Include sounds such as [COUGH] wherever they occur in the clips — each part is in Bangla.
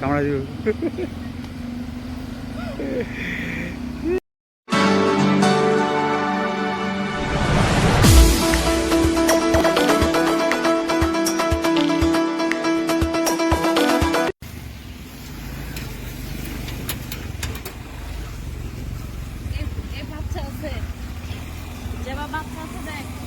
কামড়া দিব। বাচ্চা আছে। বাচ্চা আছে দেখ।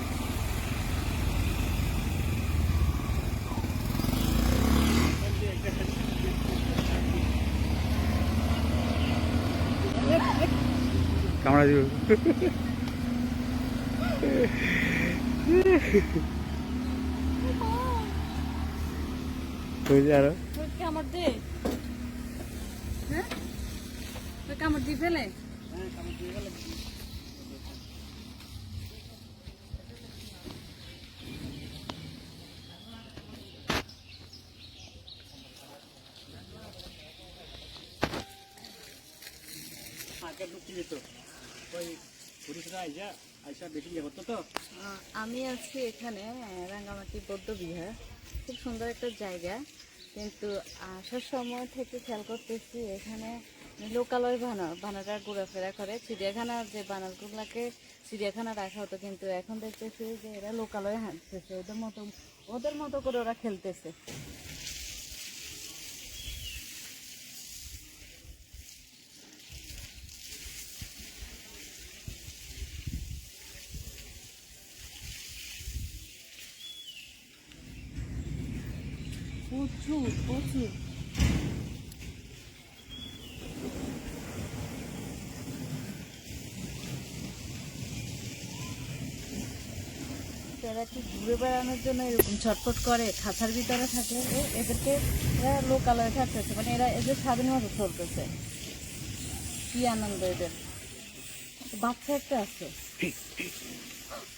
কামড়া দিব। যে আরও। তোর কামড় দে। হ্যাঁ? তোর কামড় দিয়ে ফেলে। আহ, আমি আছি এখানে রাঙ্গামাটি বৌদ্ধ বিহার। খুব সুন্দর একটা জায়গা। কিন্তু আসার সময় থেকে খেয়াল করতেছি এখানে লোকালয় বানর বানররা ঘোরাফেরা করে। চিড়িয়াখানার যে বানরগুলোকে চিড়িয়াখানা রাখা হতো কিন্তু এখন দেখতেছি যে এরা লোকালয়ে হাঁটতেছে। ওদের মতো ওদের মতো করে ওরা খেলতেছে। প্রচুর প্রচুর কি ঘুরে বেড়ানোর জন্য এরকম ছটফট করে খাঁচার ভিতরে থাকে এদেরকে, এরা লোকালয়ে থাকতেছে। মানে এরা এদের স্বাধীনভাবে চলতেছে। কি আনন্দ এদের। বাচ্চা একটা আছে। [LAUGHS]